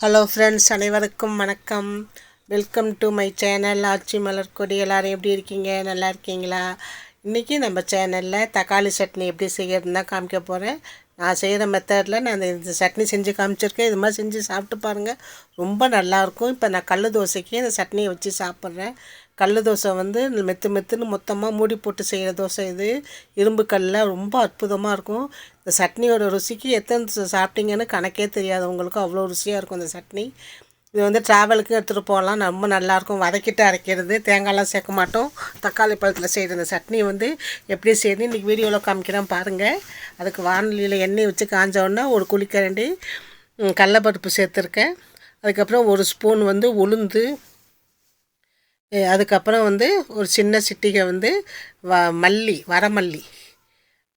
Hello friends அனைவருக்கும் வணக்கம். Welcome to my channel Aachi Malar Kodi எல்லோரும் எப்படி இருக்கீங்க? நல்லா இருக்கீங்களா? இன்றைக்கி நம்ம சேனலில் தக்காளி சட்னி எப்படி செய்யறதுன்னு தான் காமிக்க போகிறேன் நான் செய்கிற மெத்தடில் நான் இந்த சட்னி செஞ்சு காமிச்சிருக்கேன். இது மாதிரி செஞ்சு சாப்பிட்டு பாருங்கள் ரொம்ப நல்லாயிருக்கும் இப்போ நான் கல் தோசைக்கு இந்த சட்னியை வச்சு சாப்பிட்றேன். கல் தோசை வந்து மெத்து மெத்துன்னு மொத்தமாக மூடி போட்டு செய்கிற தோசை இது. இரும்பு கல்லில் ரொம்ப அற்புதமாக இருக்கும். இந்த சட்னியோட ருசிக்கு எத்தனை சாப்பிட்டீங்கன்னு கணக்கே தெரியாது. உங்களுக்கு அவ்வளோ ருசியாக இருக்கும் இந்த சட்னி. இது வந்து ட்ராவலுக்கு எடுத்துகிட்டு போகலாம். ரொம்ப நல்லாயிருக்கும் வதக்கிட்டு அரைக்கிறது. தேங்காயெலாம் சேர்க்க மாட்டோம். தக்காளி பழத்தில் செய்கிற இந்த சட்னி வந்து எப்படி செய்யுது இன்றைக்கி வீடியோவில் காமிக்கிறேன் பாருங்கள் அதுக்கு வானொலியில் எண்ணெய் வச்சு காஞ்சோடனே ஒரு குளிக்கரண்டி கடலப்பருப்பு சேர்த்துருக்கேன். அதுக்கப்புறம் ஒரு ஸ்பூன் வந்து உளுந்து அதுக்கப்புறம் வந்து ஒரு சின்ன சிட்டிகை வந்து வ மல்லி வரமல்லி.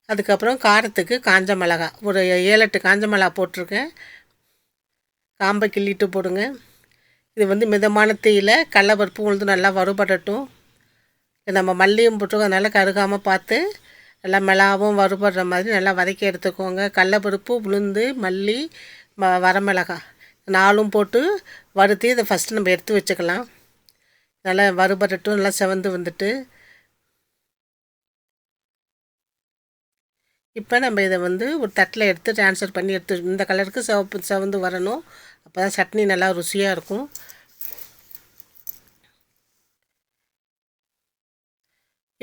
அதுக்கப்புறம் காரத்துக்கு காஞ்ச மிளகா. ஒரு ஏழு எட்டு காஞ்ச மிளகா போட்டிருக்கேன். காம்பை கிள்ளிட்டு போடுங்க. இது வந்து மிதமான தீயில் கடலப்பருப்பு உளுந்து நல்லா வறுபடட்டும். நம்ம மல்லியும் போட்டுருக்கோம். அதனால் கருகாமல் பார்த்து நல்லா மிளகாவும் வறுபடுற மாதிரி நல்லா வதக்கி எடுத்துக்கோங்க. கடலப்பருப்பு உளுந்து மல்லி ம வரமிளகா. நாலும் போட்டு வறுத்தி இதை ஃபஸ்ட்டு நம்ம எடுத்து வச்சுக்கலாம். நல்லா வறுபடட்டும் நல்லா செவந்து வந்துட்டு. இப்போ நம்ம இதை வந்து ஒரு தட்டில் எடுத்து ட்ரான்ஸ்ஃபர் பண்ணி எடுத்து இந்த கலருக்கு சிவப்பு செவந்து வரணும். அப்போ தான் சட்னி நல்லா ருசியாக இருக்கும்.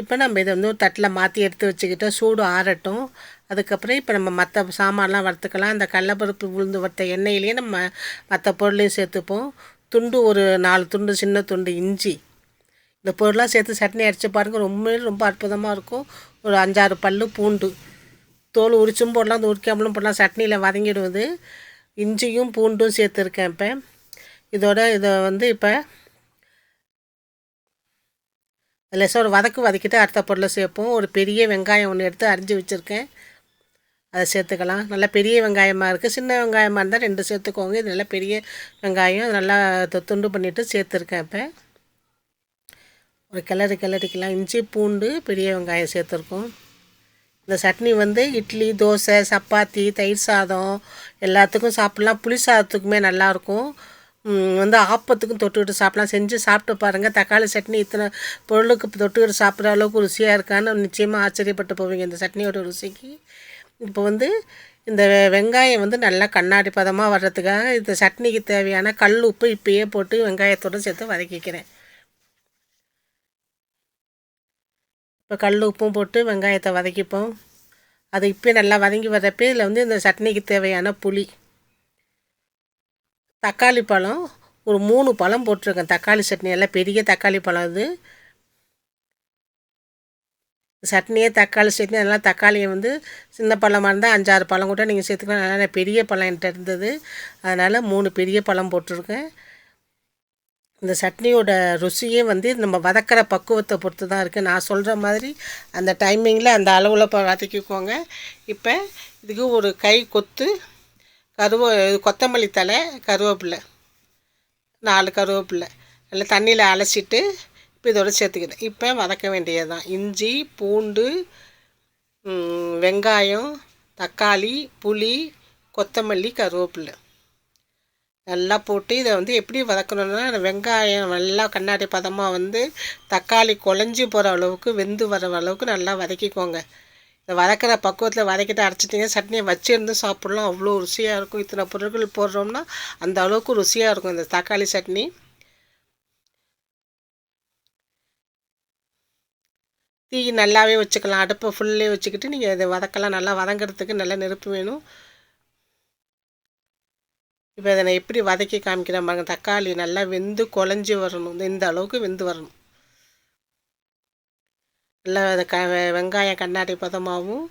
இப்போ நம்ம இதை வந்து ஒரு தட்டில் மாற்றி எடுத்து வச்சுக்கிட்டால் சூடு ஆறட்டும். அதுக்கப்புறம் இப்போ நம்ம மற்ற சாமான்லாம் வறுத்துக்கலாம். அந்த கடலப்பருப்பு உளுந்து வறுத்த எண்ணெயிலேயே நம்ம மற்ற பொருளையும் சேர்த்துப்போம். துண்டு ஒரு நாலு துண்டு சின்ன துண்டு இஞ்சி. இந்த பொருளாக சேர்த்து சட்னி அரைச்சி பாருங்கள் ரொம்ப ரொம்ப அற்புதமாக இருக்கும். ஒரு அஞ்சாறு பல் பூண்டு. தோல் உரிச்சும் போடலாம் அந்த உரிக்காமலும் போடலாம் சட்னியில் வதங்கிடுவது. இஞ்சியும் பூண்டும் சேர்த்துருக்கேன் இப்போ. இதோட இதை வந்து இப்போ லேசாக ஒரு வதக்கு வதக்கிட்டு அடுத்த பொருளை சேர்ப்போம். ஒரு பெரிய வெங்காயம் ஒன்று எடுத்து அரிஞ்சு வச்சுருக்கேன். அதை சேர்த்துக்கலாம். நல்லா பெரிய வெங்காயமாக இருக்குது சின்ன வெங்காயமாக இருந்தால் ரெண்டு சேர்த்துக்கோங்க. இது நல்லா பெரிய வெங்காயம். நல்லா துண்டு பண்ணிவிட்டு சேர்த்துருக்கேன் இப்போ. ஒரு கிளறி கிளறிக்கலாம் இஞ்சி பூண்டு பெரிய வெங்காயம் சேர்த்துருக்கோம். இந்த சட்னி வந்து இட்லி தோசை சப்பாத்தி தயிர் சாதம் எல்லாத்துக்கும் சாப்பிட்லாம். புளி சாதத்துக்குமே நல்லாயிருக்கும் வந்து ஆப்பத்துக்கும் தொட்டுக்கிட்டு சாப்பிட்லாம். செஞ்சு சாப்பிட்டு பாருங்கள் தக்காளி சட்னி இத்தனை பொருளுக்கு தொட்டுக்கிட்டு சாப்பிட்ற அளவுக்கு ருசியாக இருக்கான்னு நிச்சயமாக ஆச்சரியப்பட்டு போவீங்க இந்த சட்னியோட ருசிக்கு. இப்போ வந்து இந்த வெங்காயம் வந்து நல்லா கண்ணாடி பதமாக வர்றதுக்காக இந்த சட்னிக்கு தேவையான கல் உப்பு இப்பயே போட்டு வெங்காயத்தோடு சேர்த்து வதக்கிக்கிறேன். இப்போ கல் உப்பும் போட்டு வெங்காயத்தை வதக்கிப்போம். அது இப்போ நல்லா வதங்கி வர்றப்ப இதில் வந்து இந்த சட்னிக்கு தேவையான புளி தக்காளி பழம் ஒரு மூணு பழம் போட்டிருக்கேன். தக்காளி சட்னி எல்லாம் பெரிய தக்காளி பழம் இது சட்னியே தக்காளி சட்னி அதெல்லாம் தக்காளியை வந்து சின்ன பழமாக இருந்தால் அஞ்சாறு பழம் கூட நீங்கள் சேர்த்துக்கலாம். நல்லா பெரிய பழம் என்கிட்ட இருந்தது. அதனால் மூணு பெரிய பழம் போட்டிருக்கேன். இந்த சட்னியோட ருசியே வந்து நம்ம வதக்கிற பக்குவத்தை பொறுத்து தான் இருக்குது நான் சொல்கிற மாதிரி அந்த டைமிங்கில் அந்த அளவில் இப்போ வதக்கிக்கோங்க. இப்போ இதுக்கு ஒரு கை கொத்து கருவ கொத்தமல்லி தலை கருவேப்பில்லை நாலு கருவேப்பில்லை நல்லா தண்ணியில் அலசிட்டு இப்போ இதோட சேர்த்துக்கிட்டேன். இப்போ வதக்க வேண்டியது தான் இஞ்சி பூண்டு வெங்காயம் தக்காளி புளி கொத்தமல்லி கருவேப்பிலை. நல்லா போட்டு இதை வந்து எப்படி வதக்கணுன்னா வெங்காயம் நல்லா கண்ணாடி பதமாக வந்து தக்காளி குழஞ்சி போகிற அளவுக்கு வெந்து வர அளவுக்கு நல்லா வதக்கிக்கோங்க. இந்த வதக்கிற பக்குவத்தில் வதக்கிட்டு அரைச்சிட்டிங்க சட்னியை வச்சுருந்து சாப்பிட்லாம். அவ்வளோ ருசியாக இருக்கும். இத்தனை பொருட்கள் போடுறோம்னா அந்த அளவுக்கு ருசியாக இருக்கும். இந்த தக்காளி சட்னி. தீ நல்லாவே வச்சுக்கலாம். அடுப்பை ஃபுல்லே வச்சுக்கிட்டு நீங்கள் இதை வதக்கலாம். நல்லா வதங்கிறதுக்கு நல்லா நெருப்பு வேணும். இப்போ இதை நான் எப்படி வதக்கி காமிக்கிறேன் பாருங்க. தக்காளி நல்லா வெந்து குழஞ்சி வரணும். இந்த அளவுக்கு வெந்து வரணும். நல்லா அதை க வெங்காயம் கண்ணாடி பதமாகவும்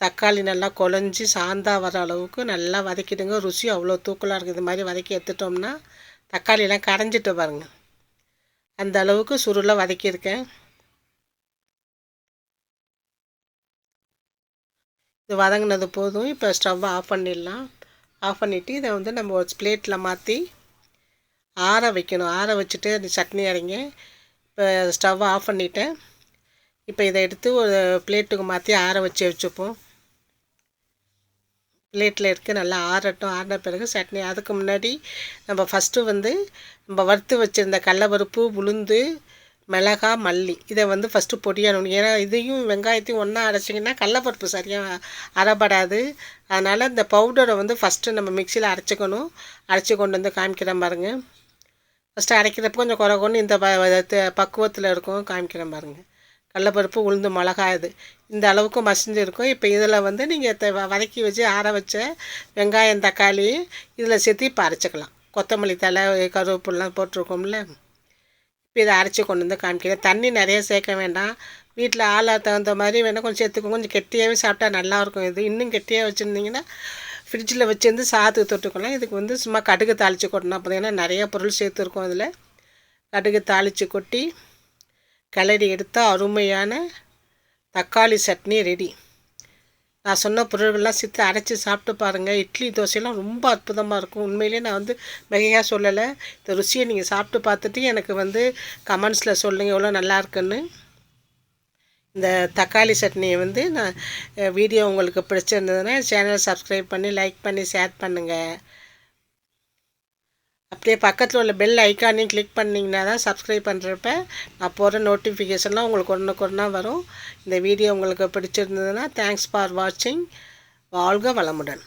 தக்காளி நல்லா குழஞ்சி சாந்தா வர அளவுக்கு நல்லா வதக்கிடுங்க. ருசி அவ்வளோ தூக்கலாக இருக்குது இது மாதிரி வதக்கி எடுத்துட்டோம்னா தக்காளியெல்லாம் கரைஞ்சிட்டு பாருங்கள் அந்த அளவுக்கு சுருளாக வதக்கியிருக்கேன். இது வதங்கினது போதும். இப்போ ஸ்டவ்வை ஆஃப் பண்ணிடலாம். ஆஃப் பண்ணிவிட்டு இதை வந்து நம்ம ஒரு பிளேட்டில் மாற்றி ஆற வைக்கணும். ஆற வச்சுட்டு அந்த சட்னி அரைங்க. இப்போ ஸ்டவ்வை ஆஃப் பண்ணிவிட்டேன் இப்போ இதை எடுத்து ஒரு பிளேட்டுக்கு மாற்றி ஆற வச்சு வச்சுப்போம். பிளேட்டில் இருக்குது நல்லா ஆறட்டும். ஆறின பிறகு சட்னி அதுக்கு முன்னாடி நம்ம ஃபஸ்ட்டு வந்து நம்ம வறுத்து வச்சுருந்த கடலப்பருப்பு உளுந்து மிளகா மல்லி. இதை வந்து ஃபஸ்ட்டு பொடியாகணும் ஏன்னா இதையும் வெங்காயத்தையும் ஒன்றா அரைச்சிங்கன்னா கடலப்பருப்பு சரியாக அரைப்படாது அதனால் இந்த பவுடரை வந்து ஃபஸ்ட்டு நம்ம மிக்சியில் அரைச்சிக்கணும். அரைச்சி கொண்டு வந்து காமிக்கிறேன் பாருங்கள் ஃபஸ்ட்டு அரைக்கிறப்ப கொஞ்சம் குறை கொண்டு இந்த ப பக்குவத்தில் இருக்கும். காமிக்கிறேன் பாருங்கள் கடலப்பருப்பு உளுந்து மிளகா இது. இந்த அளவுக்கு மசிஞ்சு இருக்கும் இப்போ இதில் வந்து நீங்கள் வதக்கி வச்சு ஆற வச்ச வெங்காயம் தக்காளி இதில் சேர்த்து இப்போ அரைச்சிக்கலாம். கொத்தமல்லி தழை கருவேப்பிலாம் போட்டிருக்கோம்ல. இப்போ இதை அரைச்சி கொண்டு வந்து காமிக்கிறேன். தண்ணி நிறைய சேர்க்க வேண்டாம். வீட்டில் ஆளாக தகுந்த மாதிரி வேணால் கொஞ்சம் சேர்த்துக்கோங்க கொஞ்சம் கெட்டியாகவே சாப்பிட்டா நல்லாயிருக்கும் இது இன்னும் கெட்டியாக வச்சுருந்தீங்கன்னா ஃப்ரிட்ஜில் வச்சுருந்து சாத்துக்கு தொட்டுக்கலாம். இதுக்கு வந்து சும்மா கடுகு தாளித்து கொட்டணும் அப்போ ஏன்னா நிறைய பொருள் சேர்த்துருக்கோம் அதில். கடுகு தாளித்து கொட்டி கிளறி எடுத்தால் அருமையான தக்காளி சட்னி ரெடி நான் சொன்ன பொருள்கள்லாம் சித்து அரைச்சி சாப்பிட்டு பாருங்கள் இட்லி தோசையெல்லாம் ரொம்ப அற்புதமாக இருக்கும். உண்மையிலேயே நான் வந்து மிகையாக சொல்லலை. இந்த ருசியை நீங்கள் சாப்பிட்டு பார்த்துட்டு எனக்கு வந்து கமெண்ட்ஸில் சொல்லுங்கள் எவ்வளோ நல்லா இருக்குன்னு. இந்த தக்காளி சட்னியை வந்து நான் வீடியோ உங்களுக்கு பிடிச்சிருந்ததுன்னா சேனலை சப்ஸ்கிரைப் பண்ணி லைக் பண்ணி ஷேர் பண்ணுங்கள் அப்படியே பக்கத்தில் உள்ள பெல் ஐக்கானையும் கிளிக் பண்ணிங்கன்னா தான் சப்ஸ்கிரைப் பண்ணுறப்ப நான் போகிற நோட்டிஃபிகேஷன்லாம் உங்களுக்கு ஒன்றுக்கு ஒன்றா வரும். இந்த வீடியோ உங்களுக்கு பிடிச்சிருந்ததுன்னா தேங்க்ஸ் ஃபார் வாட்சிங் வாழ்க வளமுடன்.